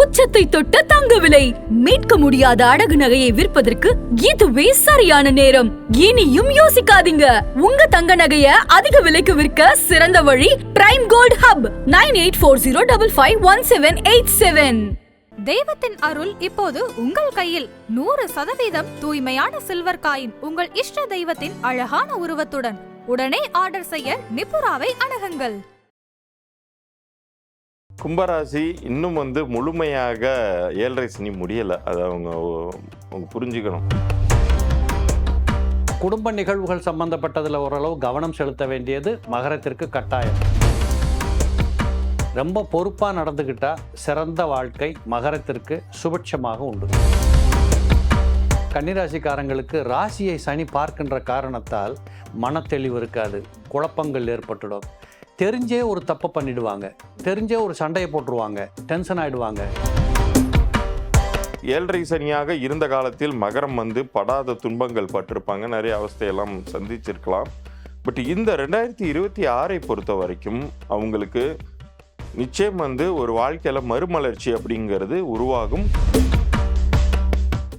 உச்சத்தை தொட்ட தங்க விலை மீட்க முடியாத அடகு நகையை விற்பதற்கு இதுவே சரியான நேரம். இனியும் யோசிக்காதீங்க. உங்க தங்க நகைய அதிக விலைக்கு விற்க சிறந்த வழி prime gold hub nine eight four zero double five one seven eight seven. தெய்வத்தின் அருள் இப்போது உங்கள் கையில். நூறு சதவீதம் தூய்மையான சில்வர் காயின் உங்கள் இஷ்ட தெய்வத்தின் அழகான உருவத்துடன். உடனே ஆர்டர் செய்ய நிபுராவை அணுகுங்கள். கும்பராசி இன்னும் வந்து முழுமையாக ஏழரை சனி முடியலை. அதை அவங்க அவங்க புரிஞ்சுக்கணும். குடும்ப நிகழ்வுகள் சம்பந்தப்பட்டதில் ஓரளவு கவனம் செலுத்த வேண்டியது மகரத்திற்கு கட்டாயம். ரொம்ப பொறுப்பாக நடந்துக்கிட்டா சிறந்த வாழ்க்கை மகரத்திற்கு சுபிட்சமாக உண்டு. கன்னிராசிக்காரங்களுக்கு ராசியை சனி பார்க்கின்ற காரணத்தால் மனத்தெளிவு இருக்காது குழப்பங்கள் ஏற்பட்டுடும். தெரிஞ்சே ஒரு தப்பை பண்ணிடுவாங்க. தெரிஞ்சே ஒரு சண்டையை போட்டுருவாங்க. டென்ஷன் ஆயிடுவாங்க. ஏழரை சனியாக இருந்த காலத்தில் மகரம் வந்து படாத துன்பங்கள் பட்டிருப்பாங்க. நிறைய அவஸ்தையெல்லாம் சந்திச்சிருக்கலாம். பட் இந்த ரெண்டாயிரத்தி இருபத்தி ஆறை பொறுத்த வரைக்கும் அவங்களுக்கு நிச்சயம் வந்து ஒரு வாழ்க்கையில் மறுமலர்ச்சி அப்படிங்கிறது உருவாகும்.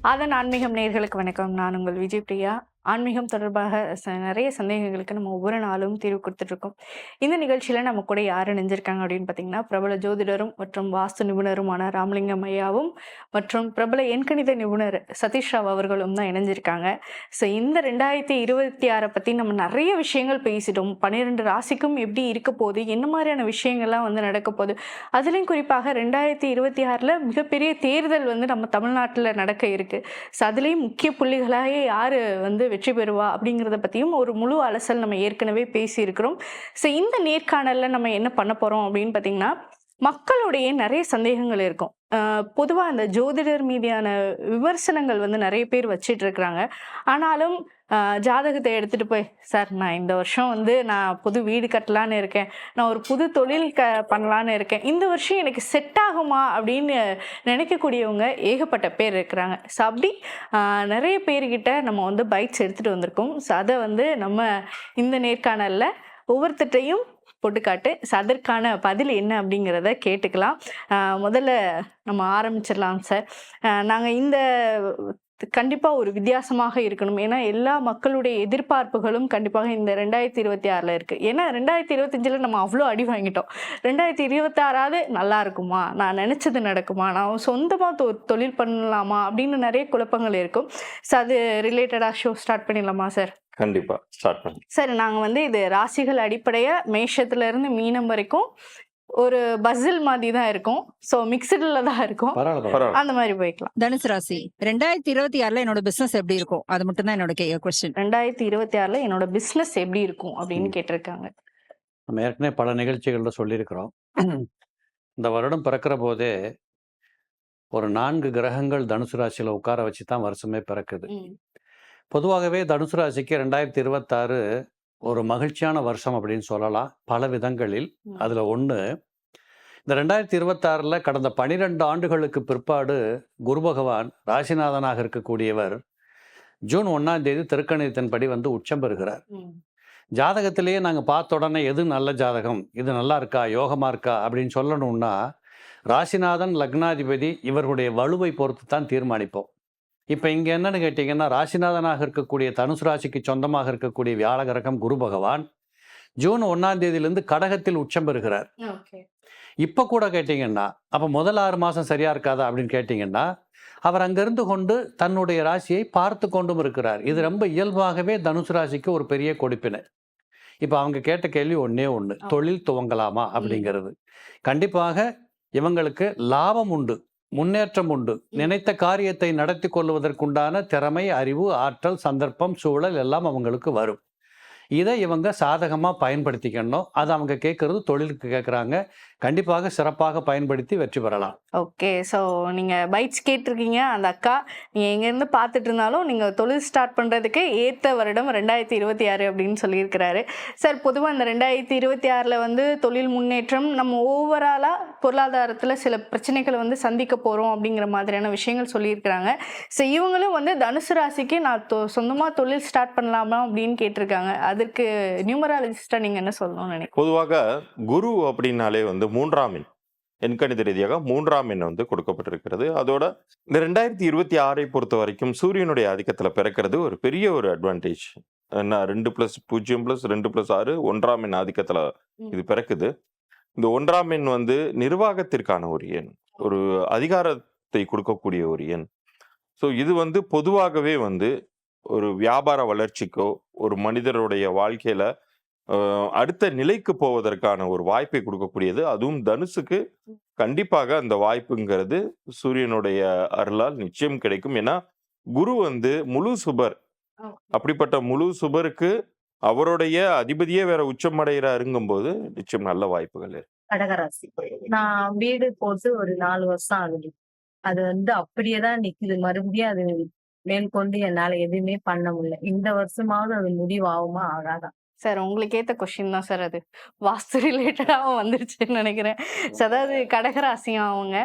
அதன் ஆன்மீகம் நேர்களுக்கு வணக்கம். நான் உங்கள் விஜய் பிரியா. ஆன்மீகம் தொடர்பாக ச நிறைய சந்தேகங்களுக்கு நம்ம ஒவ்வொரு நாளும் தீர்வு கொடுத்துட்ருக்கோம். இந்த நிகழ்ச்சியில் நம்ம கூட யார் இணைஞ்சிருக்காங்க அப்படின்னு பார்த்தீங்கன்னா பிரபல ஜோதிடரும் மற்றும் வாஸ்து நிபுணருமான ராமலிங்கம் ஐயாவும் மற்றும் பிரபல எண்கணித நிபுணர் சதீஷ் ராவ் அவர்களும் தான் இணைஞ்சிருக்காங்க. ஸோ இந்த ரெண்டாயிரத்தி இருபத்தி ஆறை பற்றி நம்ம நிறைய விஷயங்கள் பேசிட்டோம். பன்னிரெண்டு ராசிக்கும் எப்படி இருக்க போகுது? என்ன மாதிரியான விஷயங்கள்லாம் வந்து நடக்க போகுது? அதுலேயும் குறிப்பாக ரெண்டாயிரத்தி இருபத்தி ஆறில் மிகப்பெரிய தேர்தல் வந்து நம்ம தமிழ்நாட்டில் நடக்க இருக்குது ஸோ அதுலேயும் முக்கிய புள்ளிகளாக யார் வந்து வெற்றி பெறுவா அப்படிங்கிறத பற்றியும் ஒரு முழு அலசல் நம்ம ஏற்கனவே பேசியிருக்கிறோம். ஸோ இந்த நேர்காணலில் நம்ம என்ன பண்ண போகிறோம் அப்படின்னு பார்த்தீங்கன்னா மக்களுடைய நிறைய சந்தேகங்கள் இருக்கும். பொதுவாக அந்த ஜோதிடர் மீதியான விமர்சனங்கள் வந்து நிறைய பேர் வச்சிட்டு இருக்கிறாங்க. ஆனாலும் ஜாதகத்தை எடுத்துகிட்டு போய் சார் நான் இந்த வருஷம் வந்து நான் புது வீடு கட்டலான்னு இருக்கேன். நான் ஒரு புது தொழில் க பண்ணலான்னு இருக்கேன். இந்த வருஷம் எனக்கு செட் ஆகுமா? அப்படின்னு நினைக்கக்கூடியவங்க ஏகப்பட்ட பேர் இருக்கிறாங்க. ஸோ அப்படி நிறைய பேர்கிட்ட நம்ம வந்து பைக்ஸ் எடுத்துகிட்டு வந்திருக்கோம். ஸோ அதை வந்து நம்ம இந்த நேர்காணலில் ஒவ்வொருத்தட்டையும் போட்டு காட்டு அதற்கான பதில் என்ன அப்படிங்கிறத கேட்டுக்கலாம். முதல்ல நம்ம ஆரம்பிச்சிடலாம் சார். நாங்கள் இந்த கண்டிப்பாக ஒரு வித்தியாசமாக இருக்கணும். ஏன்னா எல்லா மக்களுடைய எதிர்பார்ப்புகளும் கண்டிப்பாக இந்த ரெண்டாயிரத்தி இருபத்தி ஆறில் இருக்குது ஏன்னா ரெண்டாயிரத்தி இருபத்தஞ்சில் நம்ம அவ்வளோ அடி வாங்கிட்டோம். ரெண்டாயிரத்தி இருபத்தாறாவது நல்லா இருக்குமா? நான் நினச்சது நடக்குமா? நான் சொந்தமாக தொ தொழில் பண்ணலாமா? அப்படின்னு நிறைய குழப்பங்கள் இருக்கும். ஸோ அது ரிலேட்டடாக ஷோ ஸ்டார்ட் பண்ணிடலாமா சார்? கண்டிப்பாக ஸ்டார்ட் பண்ணி. சரி நாங்கள் வந்து இது ராசிகள் அடிப்படையாக மேஷத்துல இருந்து மீனம் வரைக்கும் ஒரு பசில் மாதிரி தான் இருக்கும். ஸோ மிக்சடில் தான் இருக்கும். அந்த மாதிரி போய்க்கலாம். தனுசு ராசி. ரெண்டாயிரத்தி இருபத்தி ஆறுல என்னோட பிசினஸ் எப்படி இருக்கும்? அது மட்டும் தான் என்னோட கொஸ்டின் ரெண்டாயிரத்தி இருபத்தி ஆறில் என்னோட பிஸ்னஸ் எப்படி இருக்கும் அப்படின்னு கேட்டிருக்காங்க. நம்ம ஏற்கனவே பல நிகழ்ச்சிகளில் சொல்லியிருக்கிறோம். இந்த வருடம் பிறக்கிற போதே ஒரு நான்கு கிரகங்கள் தனுசு ராசியில் உட்கார வச்சு தான் வருஷமே பிறக்குது. பொதுவாகவே தனுசு ராசிக்கு ரெண்டாயிரத்தி இருபத்தாறு ஒரு மகிழ்ச்சியான வருஷம் அப்படின்னு சொல்லலாம். பல விதங்களில். அதில் ஒன்று இந்த ரெண்டாயிரத்தி இருபத்தாறில் கடந்த பனிரெண்டு ஆண்டுகளுக்கு பிற்பாடு குரு பகவான் ராசிநாதனாக இருக்கக்கூடியவர் ஜூன் ஒன்றாம் தேதி திருக்கணிதத்தின்படி வந்து உச்சம் பெறுகிறார். ஜாதகத்திலேயே நாங்கள் பார்த்த உடனே எது நல்ல ஜாதகம்? இது நல்லா இருக்கா? யோகமாக இருக்கா? அப்படின்னு சொல்லணும்னா ராசிநாதன் லக்னாதிபதி இவர்களுடைய வலுவை பொறுத்து தான் தீர்மானிப்போம். இப்போ இங்கே என்னன்னு கேட்டிங்கன்னா ராசிநாதனாக இருக்கக்கூடிய தனுசு ராசிக்கு சொந்தமாக இருக்கக்கூடிய வியாழ கிரகம் குரு பகவான் ஜூன் ஒன்றாம் தேதியிலிருந்து கடகத்தில் உச்சம் பெறுகிறார். இப்போ கூட கேட்டிங்கன்னா அப்போ முதல் ஆறு மாதம் சரியா இருக்காதா அப்படின்னு கேட்டிங்கன்னா அவர் அங்கிருந்து கொண்டு தன்னுடைய ராசியை பார்த்து கொண்டும் இருக்கிறார். இது ரொம்ப இயல்பாகவே தனுசு ராசிக்கு ஒரு பெரிய கொடுப்பினை. இப்போ அவங்க கேட்ட கேள்வி ஒன்று ஆ. தொழில் துவங்கலாமா அப்படிங்கிறது. கண்டிப்பாக இவங்களுக்கு லாபம் உண்டு. முன்னேற்றம் உண்டு. நினைத்த காரியத்தை நடத்தி கொள்வதற்குண்டான திறமை அறிவு ஆற்றல் சந்தர்ப்பம் சூழல் எல்லாம் அவங்களுக்கு வரும். இதை இவங்க சாதகமாக பயன்படுத்திக்கணும். அது அவங்க கேட்கறது தொழிலுக்கு கேட்குறாங்க. கண்டிப்பாக சிறப்பாக பயன்படுத்தி வெற்றி பெறலாம். ஓகே ஸோ நீங்கள் பைட்ஸ் கேட்டிருக்கீங்க அந்த அக்கா. நீங்கள் எங்கேருந்து பார்த்துட்டு இருந்தாலும் நீங்கள் தொழில் ஸ்டார்ட் பண்ணுறதுக்கு ஏற்ற வருடம் ரெண்டாயிரத்தி இருபத்தி ஆறு அப்படின்னு சொல்லியிருக்கிறாரு. சார் பொதுவாக இந்த ரெண்டாயிரத்தி இருபத்தி ஆறில் வந்து தொழில் முன்னேற்றம் நம்ம ஓவராலாக பொருளாதாரத்தில் சில பிரச்சனைகளை வந்து சந்திக்க போகிறோம் அப்படிங்கிற மாதிரியான விஷயங்கள் சொல்லியிருக்கிறாங்க. ஸோ இவங்களும் வந்து தனுசு ராசிக்கு நான் தொ சொந்தமாக தொழில் ஸ்டார்ட் பண்ணலாமா அப்படின்னு கேட்டிருக்காங்க. அதற்கு நியூமராலஜிஸ்டாக நீங்கள் என்ன சொல்லணும்னு நினைக்கிறீங்க? பொதுவாக குரு அப்படின்னாலே வந்து மூன்றாம் எண் எண்கணித ரீதியாக மூன்றாம் எண் வந்து கொடுக்கப்பட்டிருக்கிறது. அதோட இந்த ரெண்டாயிரத்தி இருபத்தி ஆறை பொறுத்த வரைக்கும் சூரியனுடைய ஆதிக்கத்தில் பிறக்கிறது ஒரு பெரிய ஒரு அட்வான்டேஜ் என்ன ரெண்டு ப்ளஸ் பூஜ்ஜியம் ப்ளஸ் ரெண்டு ப்ளஸ் ஆறு ஒன்றாம் எண் ஆதிக்கத்தில் இது பிறக்குது. இந்த ஒன்றாம் எண் வந்து நிர்வாகத்திற்கான ஒரு எண் ஒரு அதிகாரத்தை கொடுக்கக்கூடிய ஒரு எண். ஸோ இது வந்து பொதுவாகவே வந்து ஒரு வியாபார வளர்ச்சிக்கோ ஒரு மனிதருடைய வாழ்க்கையில அடுத்த நிலைக்கு போவதற்கான ஒரு வாய்ப்பை கொடுக்கக்கூடியது. அதுவும் தனுசுக்கு கண்டிப்பாக அந்த வாய்ப்புங்கிறது சூரியனுடைய அருளால் நிச்சயம் கிடைக்கும். ஏன்னா குரு வந்து முழு சுபர். அப்படிப்பட்ட முழு சுபருக்கு அவருடைய அதிபதியே வேற உச்சம் அடைகிறாருங்கும்போது நிச்சயம் நல்ல வாய்ப்புகள் இருக்கு. கடகராசி. நான் வீடு போட்டு ஒரு நாலு வருஷம் ஆகுது. அது வந்து அப்படியே தான் நிக்குது. மறுபடியும் அது மேற்கொண்டு என்னால எதுவுமே பண்ண முடியல. இந்த வருஷமாவது அது முடிவாகுமா? ஆகாதா சார் உங்களுக்கு ஏத்த கொஸ்டின் தான் சார் அது. வாஸ்து ரிலேட்டடாகவும் வந்துருச்சுன்னு நினைக்கிறேன். அதாவது கடகராசியும் அவங்க.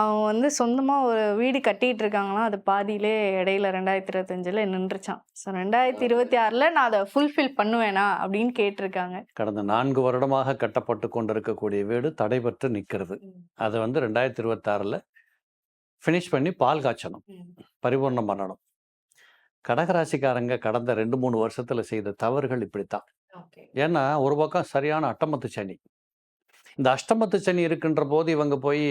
அவங்க வந்து சொந்தமா ஒரு வீடு கட்டிட்டு இருக்காங்களாம் அது பாதியிலே இடையில ரெண்டாயிரத்தி இருபத்தஞ்சுல நின்றுச்சான் ஸோ ரெண்டாயிரத்தி இருபத்தி ஆறுல நான் அதை ஃபுல்ஃபில் பண்ணுவேனா? அப்படின்னு கேட்டிருக்காங்க. கடந்த நான்கு வருடமாக கட்டப்பட்டு கொண்டிருக்கக்கூடிய வீடு தடைபட்டு நிற்கிறது அதை வந்து ரெண்டாயிரத்தி இருபத்தாறில் ஃபினிஷ் பண்ணி பால் காய்ச்சணும். பரிபூர்ணம் பண்ணணும். கடகராசிக்காரங்க கடந்த ரெண்டு மூணு வருஷத்துல செய்த தவறுகள் இப்படித்தான். ஏன்னா ஒரு பக்கம் சரியான அட்டமத்து சனி. இந்த அஷ்டமத்து சனி இருக்கின்ற போது இவங்க போய்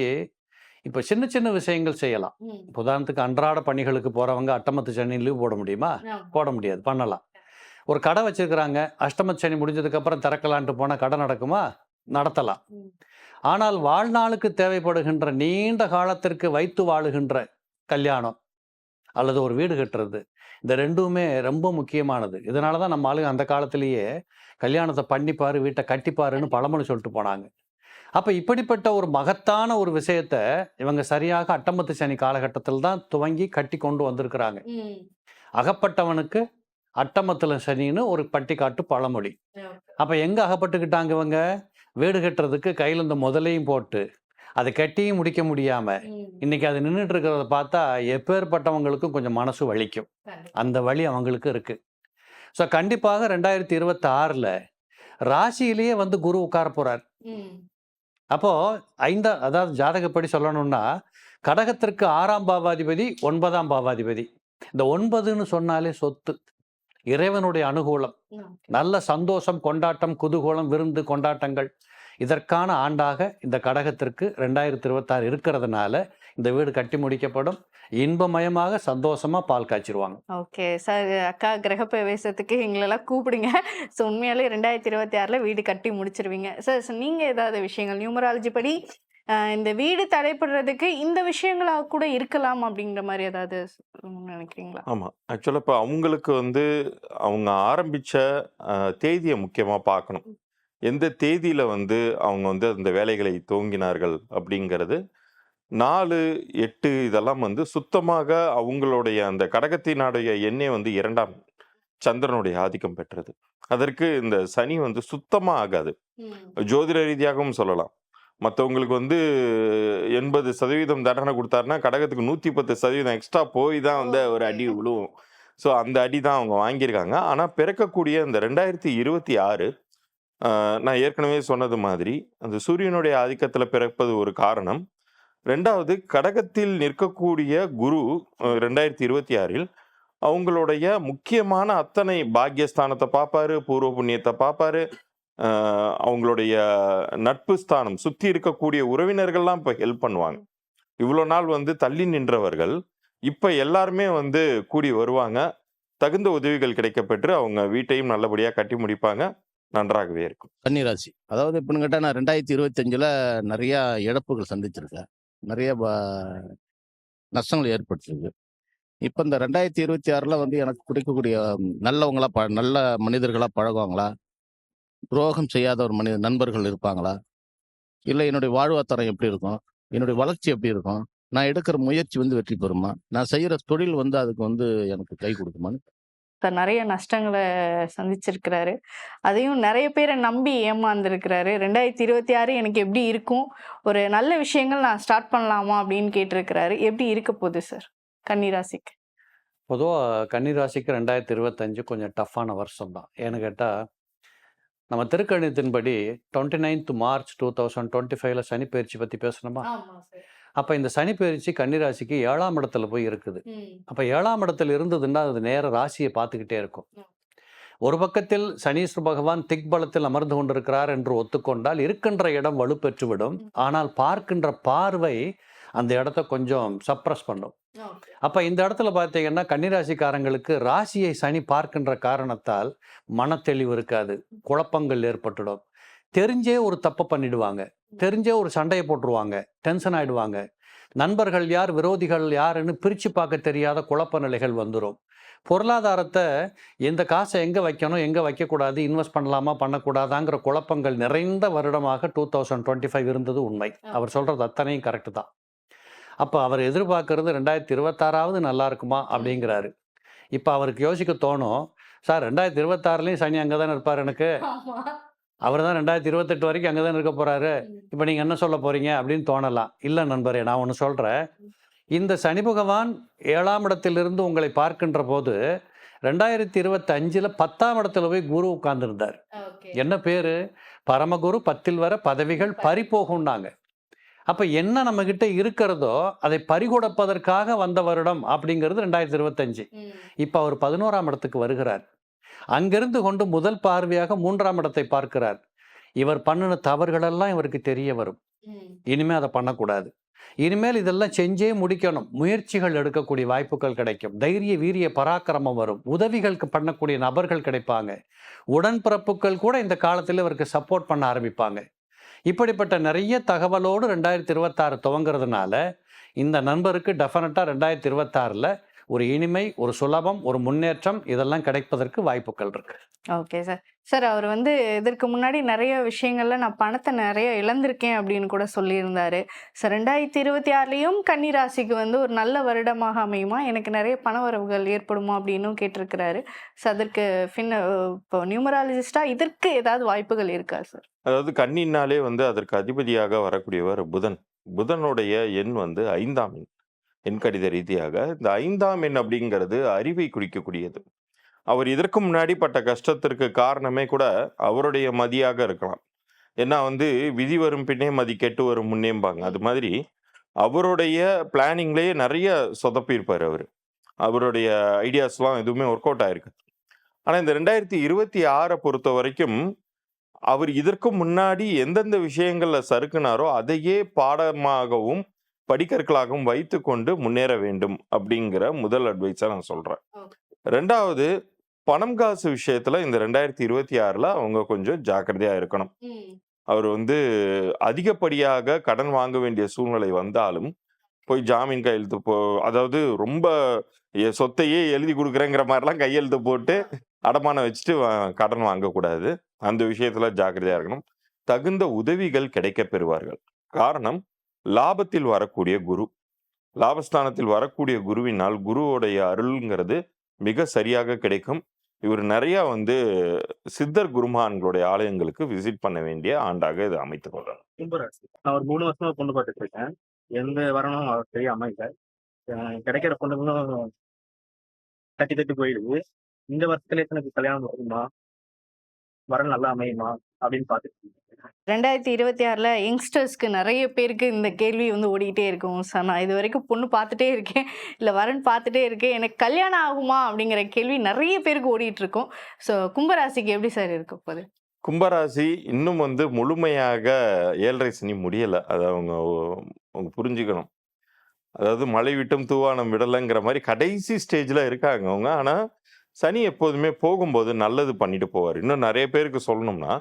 இப்போ சின்ன சின்ன விஷயங்கள் செய்யலாம். உதாரணத்துக்கு அன்றாட பணிகளுக்கு போறவங்க அட்டமத்து சனி லீவ் போட முடியுமா? போட முடியாது. பண்ணலாம். ஒரு கடை வச்சிருக்கிறாங்க. அஷ்டமத்து சனி முடிஞ்சதுக்கு அப்புறம் திறக்கலான்ட்டு போனால் கடை நடக்குமா? நடத்தலாம். ஆனால் வாழ்நாளுக்கு தேவைப்படுகின்ற நீண்ட காலத்திற்கு வைத்து வாழுகின்ற கல்யாணம் அல்லது ஒரு வீடு கட்டுறது இந்த ரெண்டுமே ரொம்ப முக்கியமானது. இதனால தான் நம்ம ஆளுங்க அந்த காலத்திலேயே கல்யாணத்தை பண்ணிப்பாரு வீட்டை கட்டிப்பாருன்னு பழமொழி சொல்லிட்டு போனாங்க. அப்போ இப்படிப்பட்ட ஒரு மகத்தான ஒரு விஷயத்த இவங்க சரியாக அட்டமத்து சனி காலகட்டத்தில் தான் துவங்கி கட்டி கொண்டு வந்திருக்கிறாங்க. அகப்பட்டவனுக்கு அட்டமத்துல சனின்னு ஒரு பட்டிக்காட்டு பழமொழி. அப்போ எங்கே அகப்பட்டுக்கிட்டாங்க இவங்க? வீடு கட்டுறதுக்கு கையில் இந்த முதலையும் போட்டு அதை கட்டியும் முடிக்க முடியாம இன்னைக்கு அது நின்றுட்டு இருக்கிறத பார்த்தா எப்பேற்பட்டவங்களுக்கும் கொஞ்சம் மனசு வலிக்கும். அந்த வழி அவங்களுக்கு இருக்கு. ஸோ கண்டிப்பாக ரெண்டாயிரத்தி இருபத்தி ஆறில் ராசியிலேயே வந்து குரு உட்கார போறார். அப்போ ஐந்தா அதாவது ஜாதகப்படி சொல்லணும்னா கடகத்திற்கு ஆறாம் பாவாதிபதி ஒன்பதாம் பாவாதிபதி. இந்த ஒன்பதுன்னு சொன்னாலே சொத்து. இறைவனுடைய அனுகூலம். நல்ல சந்தோஷம் கொண்டாட்டம் குதூகூலம் விருந்து கொண்டாட்டங்கள். இதற்கான ஆண்டாக இந்த கடகத்திற்கு ரெண்டாயிரத்தி இருபத்தாறு இருக்கிறதுனால இந்த வீடு கட்டி முடிக்கப்படும். இன்பமயமாக சந்தோஷமா பால் காய்ச்சிருவாங்க. ஓகே சார் அக்கா கிரக பிரவேசத்துக்கு எங்களெல்லாம் கூப்பிடுங்க. ஸோ உண்மையாலே ரெண்டாயிரத்தி இருபத்தி ஆறுல வீடு கட்டி முடிச்சிருவீங்க. சார் so நீங்க ஏதாவது விஷயங்கள் நியூமராலஜி படி இந்த வீடு தடைப்படுறதுக்கு இந்த விஷயங்களா கூட இருக்கலாம் அப்படிங்கிற மாதிரி ஏதாவது நினைக்கிறீங்களா? ஆமா. ஆக்சுவலாக இப்போ அவங்களுக்கு வந்து அவங்க ஆரம்பிச்ச அஹ், தேதியை முக்கியமா பார்க்கணும். எந்த தேதியில வந்து அவங்க வந்து அந்த வேலைகளை துவங்கினார்கள் அப்படிங்கிறது நாலு எட்டு இதெல்லாம் வந்து சுத்தமாக அவங்களுடைய அந்த கடகத்தினுடைய எண்ணெய் வந்து இரண்டாம் சந்திரனுடைய ஆதிக்கம் பெற்றது. அதற்கு இந்த சனி வந்து சுத்தமா ஆகாது. ஜோதிட ரீதியாகவும் சொல்லலாம். மற்றவங்களுக்கு வந்து எண்பது சதவீதம் தண்டனை கொடுத்தாருன்னா கடகத்துக்கு நூற்றி பத்து சதவீதம் எக்ஸ்ட்ரா போய் தான் வந்து ஒரு அடி விழுவும். ஸோ அந்த அடி தான் அவங்க வாங்கியிருக்காங்க. ஆனால் பிறக்கக்கூடிய இந்த ரெண்டாயிரத்தி இருபத்தி ஆறு நான் ஏற்கனவே சொன்னது மாதிரி அந்த சூரியனுடைய ஆதிக்கத்தில் பிறப்பது ஒரு காரணம். ரெண்டாவது கடகத்தில் நிற்கக்கூடிய குரு ரெண்டாயிரத்தி இருபத்தி ஆறில் அவங்களுடைய முக்கியமான அத்தனை பாக்கியஸ்தானத்தை பார்ப்பாரு பூர்வ புண்ணியத்தை பார்ப்பாரு அவங்களுடைய நட்பு ஸ்தானம் சுற்றி இருக்கக்கூடிய உறவினர்கள்லாம் இப்போ ஹெல்ப் பண்ணுவாங்க. இவ்வளோ நாள் வந்து தள்ளி நின்றவர்கள் இப்போ எல்லாருமே வந்து கூடி வருவாங்க. தகுந்த உதவிகள் கிடைக்கப்பெற்று அவங்க வீட்டையும் நல்லபடியாக கட்டி முடிப்பாங்க. நன்றாகவே இருக்கும். கன்னிராசி. அதாவது எப்படின்னு கேட்டால் நான் ரெண்டாயிரத்தி இருபத்தஞ்சில் நிறையா இழப்புகள் சந்திச்சிருக்கேன். நிறைய நஷ்டங்கள் ஏற்பட்டிருக்கு. இப்போ இந்த ரெண்டாயிரத்தி இருபத்தி ஆறில் வந்து எனக்கு பிடிக்கக்கூடிய நல்லவங்களா ப நல்ல மனிதர்களாக பழகுவாங்களா? துரோகம் செய்யாத ஒரு மனித நண்பர்கள் இருப்பாங்களா? இல்லை என்னுடைய வாழ்வாதாரம் எப்படி இருக்கும்? என்னுடைய வளர்ச்சி எப்படி இருக்கும்? நான் எடுக்கிற முயற்சி வந்து வெற்றி பெறுமா? நான் செய்கிற தொழில் வந்து அதுக்கு வந்து எனக்கு கை கொடுக்குமான்னு நிறைய நஷ்டங்களை சந்திச்சிருக்கிறாரு. அதையும் நிறைய பேரை நம்பி ஏமாந்துருக்கிறாரு. ரெண்டாயிரத்தி இருபத்தி ஆறு எனக்கு எப்படி இருக்கும்? ஒரு நல்ல விஷயங்கள் நான் ஸ்டார்ட் பண்ணலாமா அப்படின்னு கேட்டிருக்கிறாரு. எப்படி இருக்க போகுது சார்? கன்னிராசிக்கு. பொதுவாக கன்னிராசிக்கு ரெண்டாயிரத்தி இருபத்தஞ்சு கொஞ்சம் டஃப்பான வருஷம் தான். ஏன்னு கேட்டால் நம்ம திருக்கணிதத்தின்படி twenty ninth March two thousand twenty ஃபைவ்ல சனி பயிற்சி பற்றி பேசணுமா? அப்போ இந்த சனி பயிற்சி கன்னிராசிக்கு ஏழாம் இடத்துல போய் இருக்குது. அப்போ ஏழாம் இடத்துல இருந்ததுன்னா அது நேர ராசியை பார்த்துக்கிட்டே இருக்கும். ஒரு பக்கத்தில் சனீஸ்வர பகவான் திக்பலத்தில் அமர்ந்து கொண்டிருக்கிறார் என்று ஒத்துக்கொண்டால் இருக்கின்ற இடம் வலுப்பெற்றுவிடும். ஆனால் பார்க்கின்ற பார்வை அந்த இடத்த கொஞ்சம் சப்ரஸ் பண்ணும். அப்போ இந்த இடத்துல பார்த்தீங்கன்னா கன்னிராசிக்காரங்களுக்கு ராசியை சனி பார்க்கின்ற காரணத்தால் மனத்தெளிவு இருக்காது. குழப்பங்கள் ஏற்பட்டுடும். தெரிஞ்சே ஒரு தப்பை பண்ணிடுவாங்க. தெரிஞ்சே ஒரு சண்டையை போட்டுருவாங்க. டென்ஷன் ஆயிடுவாங்க. நண்பர்கள் யார் விரோதிகள் யாருன்னு பிரித்து பார்க்க தெரியாத குழப்ப நிலைகள் வந்துடும் பொருளாதாரத்தை எந்த காசை எங்கே வைக்கணும் எங்கே வைக்கக்கூடாது இன்வெஸ்ட் பண்ணலாமா பண்ணக்கூடாதாங்கிற குழப்பங்கள் நிறைந்த வருடமாக டூ தௌசண்ட் டுவெண்ட்டி ஃபைவ் இருந்தது உண்மை. அவர் சொல்கிறது அத்தனையும் கரெக்டு தான். அப்போ அவர் எதிர்பார்க்கறது ரெண்டாயிரத்தி இருபத்தாறாவது நல்லா இருக்குமா அப்படிங்கிறாரு. இப்போ அவருக்கு யோசிக்க தோணும் சார் ரெண்டாயிரத்தி இருபத்தாறுலேயும் சனி அங்கே தானே இருப்பார் எனக்கு? அவர் தான் ரெண்டாயிரத்தி இருபத்தெட்டு வரைக்கும் அங்கே தானே இருக்க போகிறாரு இப்போ நீங்கள் என்ன சொல்ல போகிறீங்க அப்படின்னு தோணலாம். இல்லை நண்பரே நான் ஒன்று சொல்கிறேன் இந்த சனி பகவான் ஏழாம் இடத்திலிருந்து உங்களை பார்க்கின்ற போது ரெண்டாயிரத்தி இருபத்தஞ்சில் பத்தாம் இடத்துல போய் குரு உட்கார்ந்துருந்தார். என்ன பேர்? பரமகுரு பத்தில் வர பதவிகள் பறிபோகும்னாங்க. அப்போ என்ன நம்மக்கிட்ட இருக்கிறதோ அதை பறிகொடுப்பதற்காக வந்த வருடம் அப்படிங்கிறது ரெண்டாயிரத்தி இருபத்தஞ்சு. இப்போ அவர் பதினோராம் இடத்துக்கு வருகிறார். அங்கிருந்து கொண்டு முதல் பார்வையாக மூன்றாம் இடத்தை பார்க்கிறார். இவர் பண்ணின தவறுகளெல்லாம் இவருக்கு தெரிய வரும். இனிமே அதை பண்ணக்கூடாது. இனிமேல் இதெல்லாம் செஞ்சே முடிக்கணும். முயற்சிகள் எடுக்கக்கூடிய வாய்ப்புகள் கிடைக்கும். தைரிய வீரிய பராக்கிரமம் வரும். உதவிகளுக்கு பண்ணக்கூடிய நபர்கள் கிடைப்பாங்க. உடன்பிறப்புகள் கூட இந்த காலத்தில் இவருக்கு சப்போர்ட் பண்ண ஆரம்பிப்பாங்க. இப்படிப்பட்ட நிறைய தகவலோடு ரெண்டாயிரத்தி இருபத்தாறு துவங்குறதுனால இந்த நண்பருக்கு டெஃபினட்டாக ரெண்டாயிரத்தி இருபத்தாறில் ஒரு இனிமை ஒரு சுலபம் ஒரு முன்னேற்றம் இதெல்லாம் கிடைப்பதற்கு வாய்ப்புகள் இருக்கு. Okay sir. சார் அவர் வந்து இதற்கு முன்னாடி நிறைய விஷயங்கள்ல நான் பணத்தை நிறைய இழந்திருக்கேன் அப்படின்னு கூட சொல்லியிருந்தாரு. சார் ரெண்டாயிரத்தி இருபத்தி ஆறுலேயும் கன்னிராசிக்கு வந்து ஒரு நல்ல வருடமாக அமையுமா? எனக்கு நிறைய பண வரவுகள் ஏற்படுமா? அப்படின்னும் கேட்டிருக்கிறாரு. சார் அதற்கு பின்ன இப்போ நியூமராலஜிஸ்டா இதற்கு ஏதாவது வாய்ப்புகள் இருக்கா சார்? அதாவது கண்ணினாலே வந்து அதற்கு அதிபதியாக வரக்கூடியவர் புதன். புதனுடைய எண் வந்து ஐந்தாம் எண். எண் கடித ரீதியாக இந்த ஐந்தாம் எண் அப்படிங்கிறது அறிவை குறிக்கக்கூடியது. அவர் இதற்கு முன்னாடி பட்ட கஷ்டத்திற்கு காரணமே கூட அவருடைய மதியாக இருக்கலாம். ஏன்னா வந்து விதி வரும் பின்னே மதி கெட்டு வரும் முன்னேம்பாங்க. அது மாதிரி அவருடைய பிளானிங்லேயே நிறைய சொதப்பியிருப்பார் அவர். அவருடைய ஐடியாஸ்லாம் எதுவுமே ஒர்க் அவுட் ஆயிருக்கு. ஆனால் இந்த ரெண்டாயிரத்தி இருபத்தி ஆறை பொறுத்த வரைக்கும் அவர் இதற்கு முன்னாடி எந்தெந்த விஷயங்களில் சறுக்குனாரோ அதையே பாடமாகவும் படிக்கற்களாகவும் வைத்துக்கொண்டு முன்னேற வேண்டும் அப்படிங்கிற முதல் அட்வைஸை நான் சொல்றேன். ரெண்டாவது பணம் காசு விஷயத்துல இந்த ரெண்டாயிரத்தி இருபத்தி ஆறுல அவங்க கொஞ்சம் ஜாக்கிரதையா இருக்கணும். அவர் வந்து அதிகப்படியாக கடன் வாங்க வேண்டிய சூழ்நிலை வந்தாலும் போய் ஜாமீன் கையெழுத்து போ அதாவது ரொம்ப சொத்தையே எழுதி கொடுக்குறேங்கிற மாதிரிலாம் கையெழுத்து போட்டு அடமானம் வச்சுட்டு கடன் வாங்கக்கூடாது. அந்த விஷயத்துல ஜாக்கிரதையா இருக்கணும். தகுந்த உதவிகள் கிடைக்க பெறுவார்கள். காரணம் லாபத்தில் வரக்கூடிய குரு. லாபஸ்தானத்தில் வரக்கூடிய குருவினால் குருவோடைய அருள்ங்கிறது மிக சரியாக கிடைக்கும். இவர் நிறையா வந்து சித்தர் குருமான்களுடைய ஆலயங்களுக்கு விசிட் பண்ண வேண்டிய ஆண்டாக இது அமைத்துக் கொள்ளணும் கும்பராசி நான் ஒரு மூணு வருஷமா பொண்ணு பார்த்துட்டு இருக்கேன். எந்த வரணும் அவர் பெரிய அமையல. கிடைக்கிற பொண்ணுங்களும் தட்டி தட்டி போயிடுது. இந்த வருஷத்துல எனக்கு கல்யாணம் வருமா? வரன் நல்லா அமையுமா? அப்படின்னு பார்த்துட்டு. ரெண்டாயிரத்தி இருபத்தி ஆறில் யங்ஸ்டர்ஸ்க்கு நிறைய பேருக்கு இந்த கேள்வி வந்து ஓடிக்கிட்டே இருக்கும். சார் நான் இது வரைக்கும் பொண்ணு பார்த்துட்டே இருக்கேன். இல்லை வரன் பார்த்துட்டே இருக்கேன். எனக்கு கல்யாணம் ஆகுமா அப்படிங்கிற கேள்வி நிறைய பேருக்கு ஓடிட்டு இருக்கும். ஸோ கும்பராசிக்கு எப்படி சார் இருக்க போகுது கும்பராசி இன்னும் வந்து முழுமையாக ஏழரை சனி முடியலை. அதை அவங்க அவங்க புரிஞ்சுக்கணும். அதாவது மழை விட்டும் தூவானம் விடலைங்கிற மாதிரி கடைசி ஸ்டேஜில் இருக்காங்க அவங்க. ஆனால் சனி எப்போதுமே போகும்போது நல்லது பண்ணிட்டு போவார். இன்னும் நிறைய பேருக்கு சொல்லணும்னா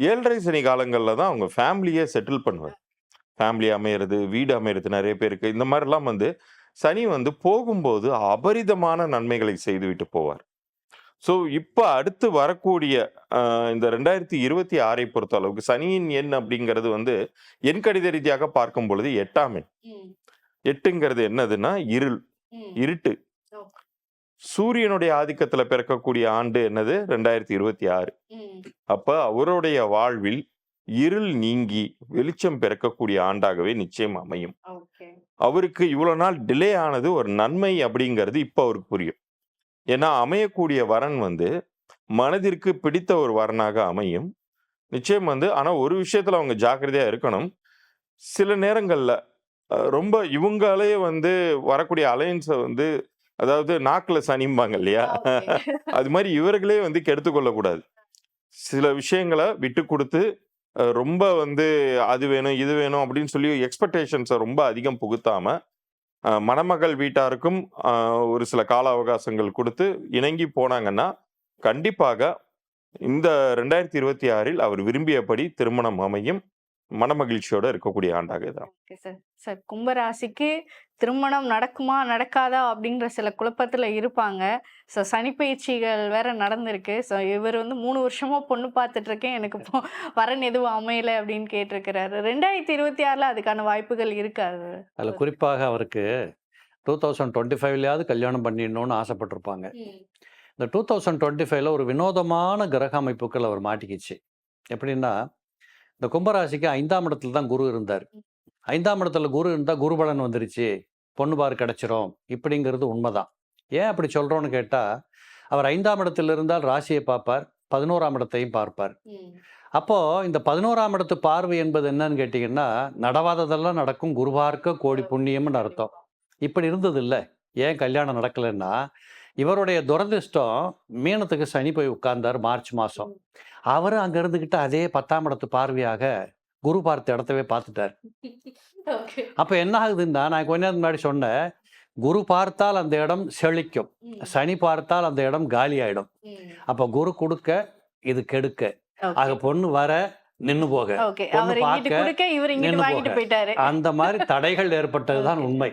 ஏழரை சனி காலங்களில் தான் அவங்க ஃபேமிலியே செட்டில் பண்ணுவார். ஃபேமிலி அமையிறது வீடு அமையிறது நிறைய பேருக்கு. இந்த மாதிரிலாம் வந்து சனி வந்து போகும்போது அபரிதமான நன்மைகளை செய்துவிட்டு போவார். ஸோ இப்போ அடுத்து வரக்கூடிய இந்த ரெண்டாயிரத்தி இருபத்தி ஆறை பொறுத்த அளவுக்கு சனியின் எண் அப்படிங்கிறது வந்து எண் கடித ரீதியாக பார்க்கும் பொழுது எட்டாம் எண். எட்டுங்கிறது என்னதுன்னா இருள். இருட்டு. சூரியனுடைய ஆதிக்கத்துல பிறக்கக்கூடிய ஆண்டு என்னது? ரெண்டாயிரத்தி இருபத்தி ஆறு. அப்ப அவருடைய வாழ்வில் இருள் நீங்கி வெளிச்சம் பிறக்கக்கூடிய ஆண்டாகவே நிச்சயம் அமையும். அவருக்கு இவ்வளவு நாள் டிலே ஆனது ஒரு நன்மை அப்படிங்கிறது இப்போ அவருக்கு புரியும். ஏன்னா அமையக்கூடிய வரன் வந்து மனதிற்கு பிடித்த ஒரு வரனாக அமையும். நிச்சயம் வந்து ஆனால் ஒரு விஷயத்தில் அவங்க ஜாக்கிரதையாக இருக்கணும். சில நேரங்களில் ரொம்ப இவங்களே வந்து வரக்கூடிய அலையன்ஸை வந்து அதாவது நாக்கில் சனிம்பாங்க இல்லையா? அது மாதிரி இவர்களே வந்து கெடுத்து கொள்ளக்கூடாது. சில விஷயங்களை விட்டு கொடுத்து ரொம்ப வந்து அது வேணும் இது வேணும் அப்படின்னு சொல்லி எக்ஸ்பெக்டேஷன்ஸை ரொம்ப அதிகம் புகுத்தாம அஹ், மணமகள் வீட்டாருக்கும் ஒரு சில கால அவகாசங்கள் கொடுத்து இணங்கி போனாங்கன்னா கண்டிப்பாக இந்த ரெண்டாயிரத்தி இருபத்தி ஆறில் அவர் விரும்பியபடி திருமணம் அமையும். மனமகிழ்ச்சியோட இருக்கக்கூடிய ஆண்டாக சார். சார் கும்பராசிக்கு திருமணம் நடக்குமா நடக்காதா அப்படிங்கிற சில குழப்பத்துல இருப்பாங்க. ஸோ சனிப்பயிற்சிகள் வேற நடந்திருக்கு. ஸோ இவர் வந்து மூணு வருஷமா பொண்ணு பார்த்துட்டு இருக்கேன் எனக்கு இப்போ வரன் எதுவும் அமையல அப்படின்னு கேட்டிருக்கிறாரு ரெண்டாயிரத்தி இருபத்தி ஆறுல அதுக்கான வாய்ப்புகள் இருக்காது அதில் குறிப்பாக அவருக்கு டூ தௌசண்ட் டுவெண்ட்டி ஃபைவ்லையாவது கல்யாணம் பண்ணிடணும்னு ஆசைப்பட்டிருப்பாங்க. இந்த டூ தௌசண்ட் டுவெண்ட்டி ஃபைவ்ல ஒரு வினோதமான கிரக அமைப்புகள் அவர் மாட்டிக்கிச்சு. எப்படின்னா இந்த கும்பராசிக்கு ஐந்தாம் இடத்துல தான் குரு இருந்தார். ஐந்தாம் இடத்துல குரு இருந்தால் குருபலன் வந்துருச்சு. பொண்ணு பார் கிடைச்சிரும். இப்படிங்கிறது உண்மைதான். ஏன் அப்படி சொல்கிறோன்னு கேட்டால் அவர் ஐந்தாம் இடத்துல இருந்தால் ராசியை பார்ப்பார். பதினோராம் இடத்தையும் பார்ப்பார். அப்போது இந்த பதினோராம் இடத்து பார்வை என்பது என்னன்னு கேட்டிங்கன்னா நடவாததெல்லாம் நடக்கும். குருவார்க்க கோடி புண்ணியம்னு அர்த்தம். இப்படி இருந்தது இல்லை ஏன் கல்யாணம் நடக்கலைன்னா இவருடைய துரதிர்ஷ்டம் மீனத்துக்கு சனி போய் உட்கார்ந்தார் மார்ச் மாதம் அவர் அங்கே இருந்துக்கிட்டு அதே பத்தாம் இடத்து பார்வையாக குரு பார்த்த இடத்தவே பார்த்துட்டார். அப்போ என்ன ஆகுதுன்னா நான் கொஞ்ச நேரம் முன்னாடி சொன்னேன் குரு பார்த்தால் அந்த இடம் செழிக்கும். சனி பார்த்தால் அந்த இடம் காலி ஆயிடும் அப்போ குரு கொடுக்க இது கெடுக்க. ஆக பொண்ணு வர நின்னு போக. பொண்ணு பார்க்க, அந்த மாதிரி தடைகள் ஏற்பட்டதுதான் உண்மை.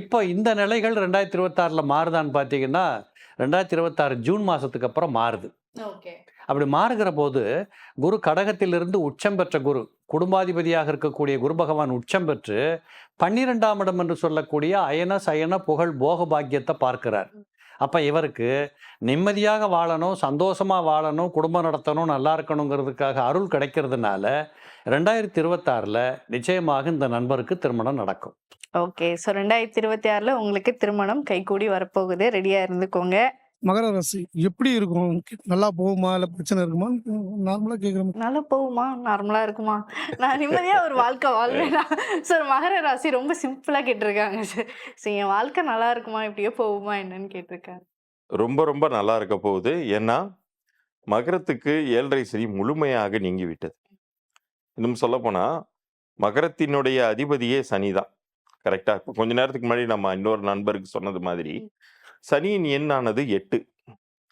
இப்போ இந்த நிலைகள் ரெண்டாயிரத்தி இருபத்தாறில் மாறுதான்னு பார்த்தீங்கன்னா ரெண்டாயிரத்தி இருபத்தாறு ஜூன் மாதத்துக்கு அப்புறம் மாறுது. அப்படி மாறுகிற போது குரு கடகத்திலிருந்து உச்சம் பெற்ற குரு குடும்பாதிபதியாக இருக்கக்கூடிய குரு பகவான் உச்சம் பெற்று பன்னிரெண்டாம் இடம் என்று சொல்லக்கூடிய அயன சயன புகழ் போக பாக்கியத்தை பார்க்கிறார். அப்போ இவருக்கு நிம்மதியாக வாழணும் சந்தோஷமாக வாழணும் குடும்பம் நடத்தணும் நல்லா இருக்கணுங்கிறதுக்காக அருள் கிடைக்கிறதுனால ரெண்டாயிரத்தி இருபத்தாறில் நிச்சயமாக இந்த நண்பருக்கு திருமணம் நடக்கும். ஓகே. ஸோ ரெண்டாயிரத்தி இருபத்தி ஆறில் உங்களுக்கு திருமணம் கைகூடி வரப்போகுது. ரெடியாக இருந்துக்கோங்க. மகர ராசி எப்படி இருக்கும்? நல்லா போகுமா? இல்லை பிரச்சனை இருக்குமா? நார்மலாக கேட்குறோம் நல்லா போகுமா? நார்மலா இருக்குமா? நான் நிம்மதியா ஒரு வாழ்க்கை வாழ்வேனா சார் மகர ராசி ரொம்ப சிம்பிளா கேட்டிருக்காங்க சார். சரி என் வாழ்க்கை நல்லா இருக்குமா? இப்படியே போகுமா? என்னன்னு கேட்டிருக்காங்க ரொம்ப ரொம்ப நல்லா இருக்க போகுது. ஏன்னா மகரத்துக்கு ஏழரை சரி முழுமையாக நீங்கி விட்டது இன்னும் சொல்ல போனா மகரத்தினுடைய அதிபதியே சனி தான் கரெக்டா இப்போ கொஞ்ச நேரத்துக்கு முன்னாடி நம்ம இன்னொரு நண்பருக்கு சொன்னது மாதிரி சனியின் எண்ணானது எட்டு.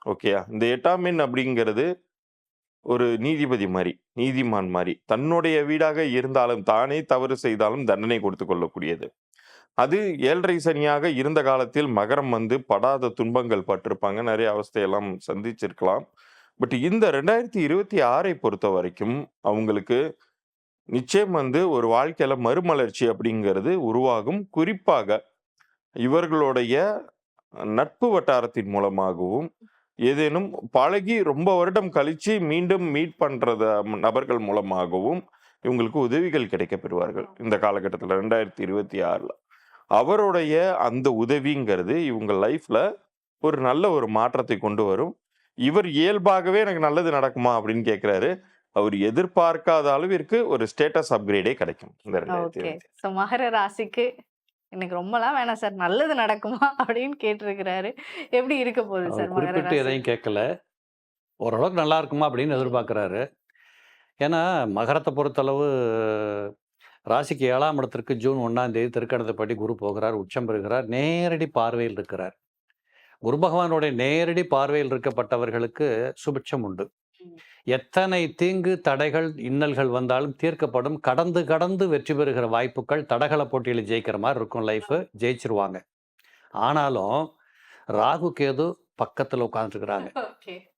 ஓகேயா இந்த எட்டாம் எண் அப்படிங்கிறது ஒரு நீதிபதி மாதிரி நீதிமான் மாதிரி தன்னுடைய வீடாக இருந்தாலும் தானே தவறு செய்தாலும் தண்டனை கொடுத்து கொள்ளக்கூடியது. அது ஏழரை சனியாக இருந்த காலத்தில் மகரம் வந்து படாத துன்பங்கள் பட்டிருப்பாங்க. நிறைய அவஸ்தையெல்லாம் சந்திச்சிருக்கலாம். பட் இந்த ரெண்டாயிரத்தி இருபத்தி ஆறை பொறுத்த வரைக்கும் அவங்களுக்கு நிச்சயம் வந்து ஒரு வாழ்க்கையில மறுமலர்ச்சி அப்படிங்கிறது உருவாகும். குறிப்பாக இவர்களுடைய நட்பு வட்டாரத்தின் மூலமாகவும் ஏதேனும் பழகி ரொம்ப வருடம் கழிச்சு மீண்டும் மீட் பண்றத நபர்கள் மூலமாகவும் இவங்களுக்கு உதவிகள் கிடைக்கப் பெறுவார்கள் இந்த காலகட்டத்தில் ரெண்டாயிரத்தி இருபத்தி ஆறில். அவருடைய அந்த உதவிங்கிறது இவங்க லைஃப்ல ஒரு நல்ல ஒரு மாற்றத்தை கொண்டு வரும். இவர் இயல்பாகவே எனக்கு நல்லது நடக்குமா அப்படின்னு கேட்குறாரு அவர் எதிர்பார்க்காத அளவிற்கு ஒரு ஸ்டேட்டஸ் அப்கிரேடே கிடைக்கும். இந்த ரெண்டாயிரத்தி மகர ராசிக்கு எனக்கு ரொம்பலாம் வேணாம் சார். நல்லது நடக்குமா? அப்படின்னு கேட்டிருக்கிறாரு. எப்படி இருக்க போகுது சார்? குறிப்பிட்டு எதையும் கேட்கல. ஓரளவுக்கு நல்லா இருக்குமா? அப்படின்னு எதிர்பார்க்குறாரு. ஏன்னா மகரத்தை பொறுத்தளவு ராசிக்கு ஏழாம் இடத்திற்கு ஜூன் ஒன்றாம் தேதி திருக்கணத்தைப்படி குரு போகிறார் உச்சம் பெறுகிறார் நேரடி பார்வையில் இருக்கிறார். குரு பகவானுடைய நேரடி பார்வையில் இருக்கப்பட்டவர்களுக்கு சுபிட்சம் உண்டு. எத்தனை தீங்கு தடைகள் இன்னல்கள் வந்தாலும் தீர்க்கப்படும். கடந்து கடந்து வெற்றி பெறுகிற வாய்ப்புகள் தடகள போட்டியில் ஜெயிக்கிற மாதிரி இருக்கும் லைஃபு. ஜெயிச்சிருவாங்க. ஆனாலும் ராகு கேது பக்கத்தில் உட்காந்துருக்கிறாங்க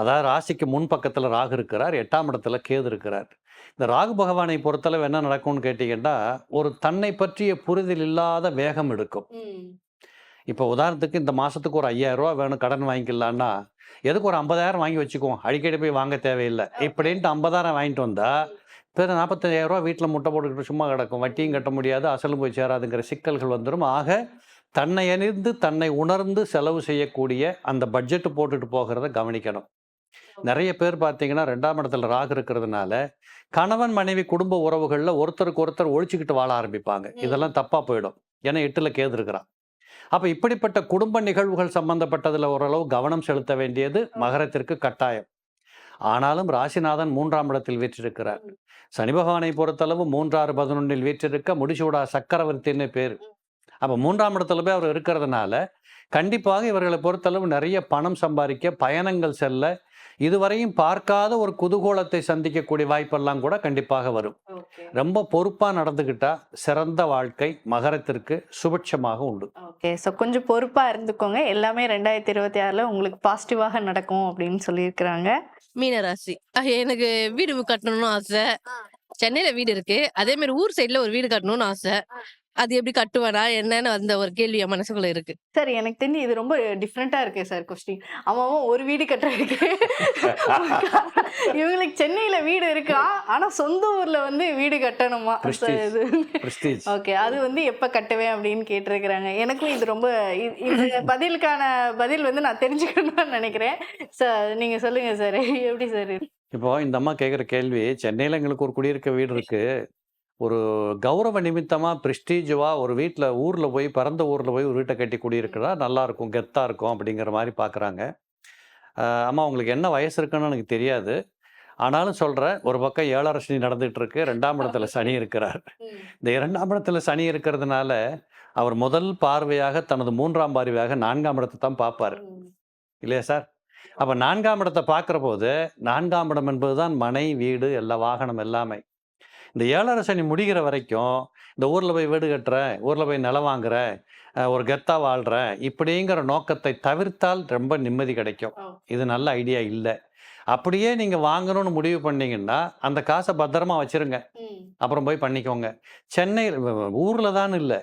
அதாவது ராசிக்கு முன் பக்கத்தில் ராகு இருக்கிறார் எட்டாம் இடத்துல கேது இருக்கிறார். இந்த ராகு பகவானை பொறுத்தளவு என்ன நடக்கும்னு கேட்டிங்கன்னா ஒரு தன்னை பற்றிய புரிதல் இல்லாத வேகம் எடுக்கும். இப்போ உதாரணத்துக்கு இந்த மாதத்துக்கு ஒரு ஐயாயிரம் ரூபா வேணும் கடன் வாங்கிக்கலான்னா எதுக்கு ஒரு ஐம்பதாயிரம் வாங்கி வச்சுக்குவோம்? அடிக்கடி போய் வாங்க தேவையில்லை. இப்படின்ட்டு ஐம்பதாயிரம் வாங்கிட்டு வந்தா பிற நாற்பத்தஞ்சாயிரம் ரூபா வீட்டில் முட்டை போட்டுக்கிட்டு சும்மா கிடக்கும். வட்டியும் கட்ட முடியாது அசலும் போய் சேராதுங்கிற சிக்கல்கள் வந்துடும் ஆக தன்னை அறிந்து தன்னை உணர்ந்து செலவு செய்யக்கூடிய அந்த பட்ஜெட் போட்டுட்டு போகிறத கவனிக்கணும். நிறைய பேர் பார்த்தீங்கன்னா ரெண்டாம் இடத்துல ராகு இருக்கிறதுனால கணவன் மனைவி குடும்ப உறவுகளில் ஒருத்தருக்கு ஒருத்தர் ஒழிச்சுக்கிட்டு வாழ ஆரம்பிப்பாங்க. இதெல்லாம் தப்பாக போயிடும். ஏன்னா எட்டில் கேது இருக்கிறான். அப்போ இப்படிப்பட்ட குடும்ப நிகழ்வுகள் சம்பந்தப்பட்டதில் ஓரளவு கவனம் செலுத்த வேண்டியது மகரத்திற்கு கட்டாயம். ஆனாலும் ராசிநாதன் மூன்றாம் இடத்தில் வீற்றிருக்கிறார். சனி பகவானை பொறுத்தளவு மூன்றாறு பதினொன்றில் வீற்றிருக்க முடிசூடா சக்கரவர்த்தின்னு பேர். அப்போ மூன்றாம் இடத்துல போய் அவர் இருக்கிறதுனால கண்டிப்பாக இவர்களை பொறுத்தளவு நிறைய பணம் சம்பாதிக்க பயணங்கள் செல்ல இதுவரையும் பார்க்காத ஒரு குதூகோலத்தை சந்திக்கக்கூடிய வாய்ப்பெல்லாம் கூட கண்டிப்பாக வரும். ரொம்ப பொறுப்பாக நடந்துக்கிட்டா சிறந்த வாழ்க்கை மகரத்திற்கு சுபிட்சமாக உண்டு. ஓகே. ஸோ கொஞ்சம் பொறுப்பாக இருந்துக்கோங்க. எல்லாமே ரெண்டாயிரத்தி இருபத்தி ஆறில் உங்களுக்கு பாசிட்டிவாக நடக்கும் அப்படின்னு சொல்லியிருக்கிறாங்க. மீனராசி. எனக்கு வீடு கட்டணும்னு ஆசை. சென்னையில வீடு இருக்கு. அதே மாதிரி ஊர் சைடுல ஒரு வீடு கட்டணும்னு ஆசை. அது எப்படி கட்டுவானா? என்னன்னு அந்த ஒரு கேள்வி என் மனசுக்குள்ள இருக்கு. சார் எனக்கு தெரிஞ்சு இது ரொம்ப டிஃப்ரெண்ட்டாக இருக்கு சார் கொஸ்டின் அவன் ஒரு வீடு கட்டுறதுக்கு இவங்களுக்கு சென்னையில் வீடு இருக்கா? ஆனால் சொந்த ஊரில் வந்து வீடு கட்டணுமா. ஓகே அது வந்து எப்போ கட்டுவேன் அப்படின்னு கேட்டிருக்கிறாங்க. எனக்கும் இது ரொம்ப இந்த பதிலுக்கான பதில் வந்து நான் தெரிஞ்சுக்கணும்னு நினைக்கிறேன். சார் நீங்கள் சொல்லுங்கள் சார். எப்படி சார் இப்போ இந்த அம்மா கேட்குற கேள்வி சென்னையில் எங்களுக்கு ஒரு குடியிருக்க வீடு இருக்கு. ஒரு கௌரவ நிமித்தமாக ப்ரெஸ்டீஜுவா ஒரு வீட்டில் ஊரில் போய் பிறந்த ஊரில் போய் ஒரு வீட்டை கட்டி குடியிருக்கிறா நல்லா இருக்கும் கெத்தாக இருக்கும் அப்படிங்கிற மாதிரி பார்க்குறாங்க அம்மா உங்களுக்கு என்ன வயசு இருக்குன்னு எனக்கு தெரியாது. ஆனாலும் சொல்கிறேன் ஒரு பக்கம் ஏழரை சனி நடந்துகிட்டு இருக்கு ரெண்டாம் இடத்துல சனி இருக்கிறார். இந்த இரண்டாம் இடத்துல சனி இருக்கிறதுனால அவர் முதல் பார்வையாக தனது மூன்றாம் பார்வையாக நான்காம் இடத்தை தான் பார்ப்பார் இல்லையா சார்? அப்போ நான்காம் இடத்தை பார்க்குற போது நான்காம் இடம் என்பது தான் மனை வீடு எல்லா வாகனம் எல்லாமே. இந்த ஏழரை சனி முடிகிற வரைக்கும் இந்த ஊரில் போய் வீடு கட்டுறேன் ஊரில் போய் நிலம் வாங்குறேன் ஒரு கெத்தா வாழ்கிறேன் இப்படிங்கிற நோக்கத்தை தவிர்த்தால் ரொம்ப நிம்மதி கிடைக்கும். இது நல்ல ஐடியா இல்லை. அப்படியே நீங்கள் வாங்கணும்னு முடிவு பண்ணீங்கன்னா அந்த காசை பத்திரமா வச்சிருங்க. அப்புறம் போய் பண்ணிக்கோங்க. சென்னையில் ஊரில் தான் இல்லை.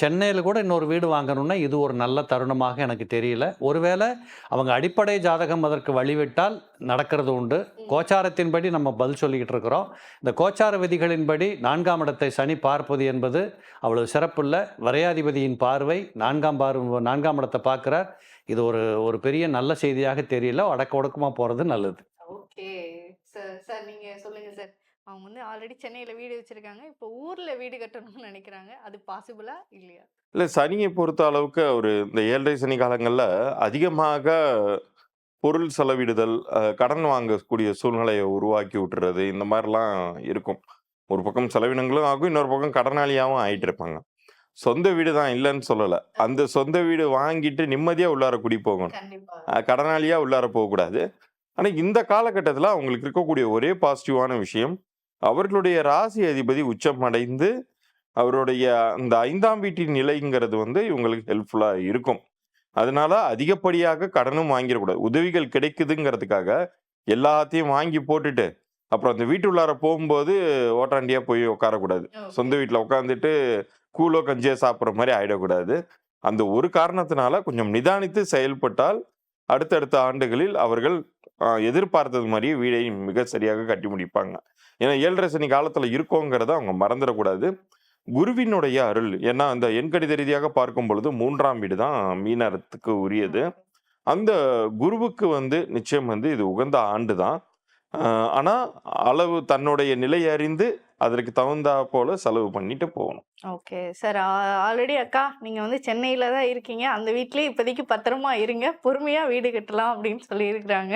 சென்னையில் கூட இன்னொரு வீடு வாங்கணும்னா இது ஒரு நல்ல தருணமாக எனக்கு தெரியல. ஒருவேளை அவங்க அடிப்படை ஜாதகம் அதற்கு வழிவிட்டால் நடக்கிறது உண்டு. கோச்சாரத்தின்படி நம்ம பதில் சொல்லிக்கிட்டு இருக்கிறோம். இந்த கோச்சார விதிகளின்படி நான்காம் இடத்தை சனி பார்ப்பது என்பது அவ்வளவு சிறப்புள்ள வரையாதிபதியின் பார்வை நான்காம் பார்வை நான்காம் இடத்தை பார்க்குறார். இது ஒரு ஒரு பெரிய நல்ல செய்தியாக தெரியல. அடக்க ஒடுக்கமாக போகிறது நல்லது. ஓகே. சார் சார் நீங்கள் சொல்லுங்கள் சார். அவங்க வந்து ஆல்ரெடி சென்னையில் வீடு வச்சுருக்காங்க. இப்போ ஊரில் வீடு கட்டணும்னு நினைக்கிறாங்க. அது பாசிபிளா இல்லையா? இல்லை சனியை பொறுத்த அளவுக்கு அவர் இந்த ஏழரை சனி காலங்களில் அதிகமாக பொருள் செலவிடுதல் கடன் வாங்கக்கூடிய சூழ்நிலையை உருவாக்கி விட்டுறது இந்த மாதிரிலாம் இருக்கும். ஒரு பக்கம் செலவினங்களும் ஆகும் இன்னொரு பக்கம் கடனாளியாகவும் ஆயிட்டு இருப்பாங்க. சொந்த வீடு தான் இல்லைன்னு சொல்லலை. அந்த சொந்த வீடு வாங்கிட்டு நிம்மதியாக உள்ளார குடி போகணும். கண்டிப்பாக அஹ், கடனாளியா உள்ளார போகக்கூடாது. ஆனால் இந்த காலகட்டத்தில் அவங்களுக்கு இருக்கக்கூடிய ஒரே பாசிட்டிவான விஷயம் அவர்களுடைய ராசி அதிபதி உச்சம் அடைந்து அவருடைய அந்த ஐந்தாம் வீட்டின் நிலைங்கிறது வந்து இவங்களுக்கு ஹெல்ப்ஃபுல்லாக இருக்கும். அதனால அதிகப்படியாக கடனும் வாங்கிடக்கூடாது. உதவிகள் கிடைக்குதுங்கிறதுக்காக எல்லாத்தையும் வாங்கி போட்டுட்டு அப்புறம் அந்த வீட்டுள்ளார போகும்போது ஓட்டாண்டியா போய் உட்காரக்கூடாது. சொந்த வீட்டில் உட்காந்துட்டு கூலோ கஞ்சியோ சாப்பிட்ற மாதிரி ஆயிடக்கூடாது. அந்த ஒரு காரணத்தினால கொஞ்சம் நிதானித்து செயல்பட்டால் அடுத்தடுத்த ஆண்டுகளில் அவர்கள் எதிர்பார்த்தது மாதிரியே வீடை மிக சரியாக கட்டி முடிப்பாங்க. ஏன்னா ஏழரை சனி காலத்தில் இருக்கோங்கிறத அவங்க மறந்துடக்கூடாது. குருவினுடைய அருள் ஏன்னா அந்த எண்கணித ரீதியாக பார்க்கும் பொழுது மூன்றாம் வீடு தான் மீனரத்துக்கு உரியது. அந்த குருவுக்கு வந்து நிச்சயம் வந்து இது உகந்த ஆண்டு தான். ஆனால் அளவு தன்னுடைய நிலை அறிந்து அதற்கு தகுந்தா போல செலவு பண்ணிட்டு போகணும். ஓகே. சார் ஆல்ரெடி அக்கா நீங்கள் வந்து சென்னையில் தான் இருக்கீங்க. அந்த வீட்லயே இப்போதைக்கு பத்திரமா இருங்க. பொறுமையாக வீடு கட்டலாம் அப்படின்னு சொல்லியிருக்கிறாங்க.